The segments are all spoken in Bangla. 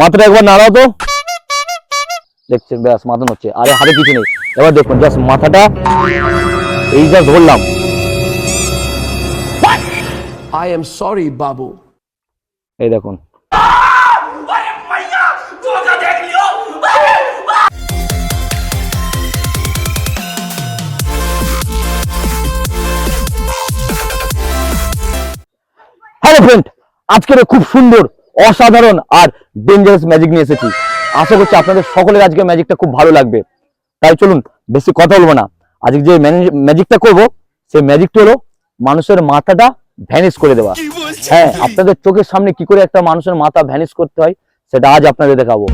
মাথাটা একবার নাড়াও তো। দেখছেন ব্যাস মাথা হচ্ছে আরে হাতে কিছু নেই। এবার দেখুন জাস্ট মাথাটা এই যা ধরলাম। I am sorry, Babu. এই দেখুন। হ্যালো ফ্রেন্ড আজকের খুব সুন্দর অসাধারণ আর ডেঞ্জারাস ম্যাজিক নিয়ে এসেছি। আশা করছি আপনাদের সকলের আজকে ম্যাজিকটা খুব ভালো লাগবে। তাই চলুন বেশি কথা বলব না। আজকে যে ম্যাজিকটা করব সেই ম্যাজিকটা হলো মানুষের মাথাটা ভ্যানিশ করে দেওয়া। হ্যাঁ আপনাদের চোখের সামনে কি করে একটা মানুষের মাথা ভ্যানিশ করতে হয় সেটা আজ আপনাদের দেখাবো।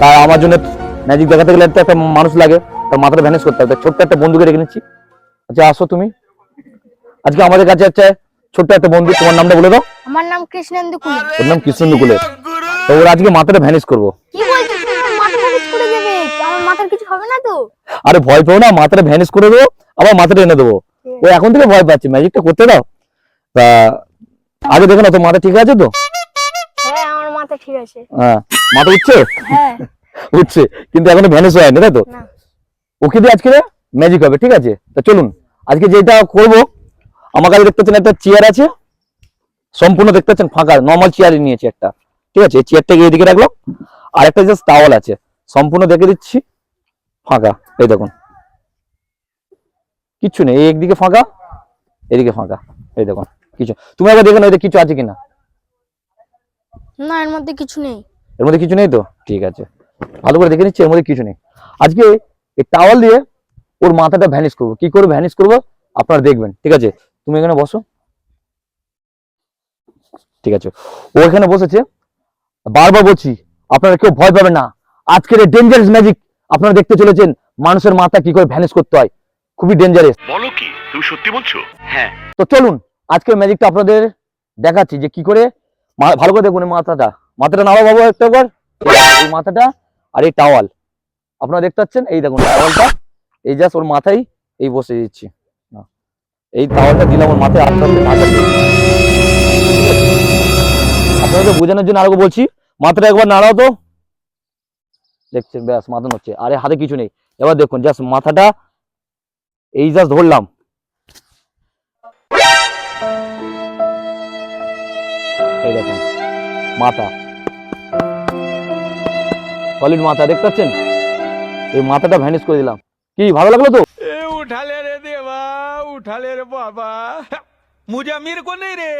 তাই আমার জন্য ম্যাজিক দেখাতে গেলে তো একটা মানুষ লাগে তার মাথাটা ভ্যানিশ করতে হবে। ছোট্ট একটা বন্ধুকে রেখে নিচ্ছি। আচ্ছা আসো তুমি। আজকে আমাদের কাছে হচ্ছে ছোট্ট একটা বন্ধু তোমার নামটা বলে দাও। আমার নাম কৃষ্ণেন্দু কুলি। ওর নাম কৃষ্ণেন্দু কুলে। তো ওর আজকে মাথাটা ভ্যানিশ করব। না আরে ভয় পেও না মাথাটা ভ্যানিশ করে দেবো আবার মাথাটা এনে দেবো। ও এখন থেকে ভয় পাচ্ছে ম্যাজিকটা করতে দাও। তা আগে দেখো না তো মাথা ঠিক আছে তো? হ্যাঁ আমার মাথা ঠিক আছে। হ্যাঁ মাথা উঠছে? হ্যাঁ। উঠছে কিন্তু এখনও ভ্যানিশ হয়নি তাই তো? না। ওকে দিয়ে আজকে ম্যাজিক হবে ঠিক আছে? তা চলুন আজকে যেটা করব আমার কাছে দেখতে পাচ্ছেন একটা চেয়ার আছে সম্পূর্ণ দেখতে পাচ্ছেন ফাঁকা নর্মাল চেয়ারই নিয়েছি একটা। ঠিক আছে চেয়ারটাকে এদিকে রাখলাম আর একটা জাস্ট টাওয়াল আছে। সম্পূর্ণ দেখে দিচ্ছি। ফাঁকা এই দেখুন। কিচ্ছু নেই এই একদিকে ফাঁকা এদিকে ফাঁকা এই দেখুন কিছু। তুমি একবার দেখে নাও এতে কিছু আছে কিনা। না এর মধ্যে কিছু নেই। এর মধ্যে কিছু নেই তো? ঠিক আছে। ভালো করে দেখে নিচ্ছি এর মধ্যে কিছু নেই। আজকে এই টাওয়াল দিয়ে ওর মাথাটা ভ্যানিশ করব। কি করে ভ্যানিশ করব? আপনারা দেখবেন ঠিক আছে? তুমি এখানে বসো। ঠিক আছে। ও এখানে বসেছে। বারবার বলছি আপনারা কেউ ভয় পাবেন না। আজকের এই ডেঞ্জারাস ম্যাজিক আপনারা দেখতে চলেছেন মানুষের মাথা কি করে ভ্যানিশ করতে হয়। খুবই ডেঞ্জারাস বলো কি তুমি সত্যি বলছো? হ্যাঁ। তো চলুন আজকের ম্যাজিকটা আপনাদের দেখাচ্ছি যে কি করে মা- ভালো করে দেখুন মাথাটা। মাথাটা নাড়া বাবু একটু একবার। এই মাথাটা আর এই টাওয়াল আপনারা দেখতে পাচ্ছেন? এই দেখুন টাওয়ালটা এই জাস্ট ওর মাথায় এই বসে দিচ্ছি। এই টাওয়ালটা দিলাম ওর মাথায় আস্তে আস্তে মাথা আপনাদের বোঝানোর জন্য আরও বলছি মাথাটা একবার নাড়াও তো দেখছেন ব্যাস মাথা হচ্ছে আরে হাতে কিছু নেই এবার দেখুন জাস্ট মাথাটা এই জাস্ট ধরলাম এই দেখুন মাথা সলিড মাথা দেখতে পাচ্ছেন এই মাথাটা ভ্যানিশ করে দিলাম কি ভালো লাগলো তো ए उठा ले रे देवा उठा ले रे बाबा मुझे अमीर को नहीं रे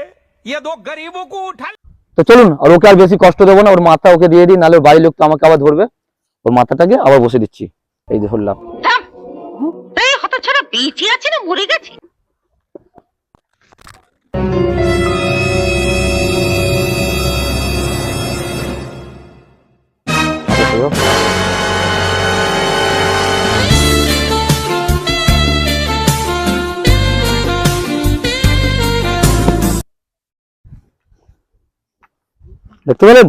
ये दो गरीबों को उठा ले। তো চলুন, আর ওকে আর বেশি কষ্ট দেবো না, ওর মাথা ওকে দিয়ে দিই, নাহলে বাড়ির লোক তো আমাকে আবার ধরবে। ওর মাথাটাকে আবার বসে দিচ্ছি। এই ধরলাম। বেঁচে আছে না মরে গেছে? দেখতে পেলেন?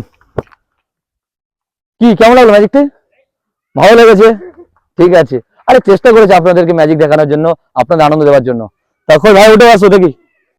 কি, কেমন লাগল ম্যাজিকটা ভালো লেগেছে? ঠিক আছে। আরে চেষ্টা করেছি আপনাদেরকে ম্যাজিক দেখানোর জন্য, আপনাদের আনন্দ দেওয়ার জন্য। তখন ভাই, উঠে আসো দেখি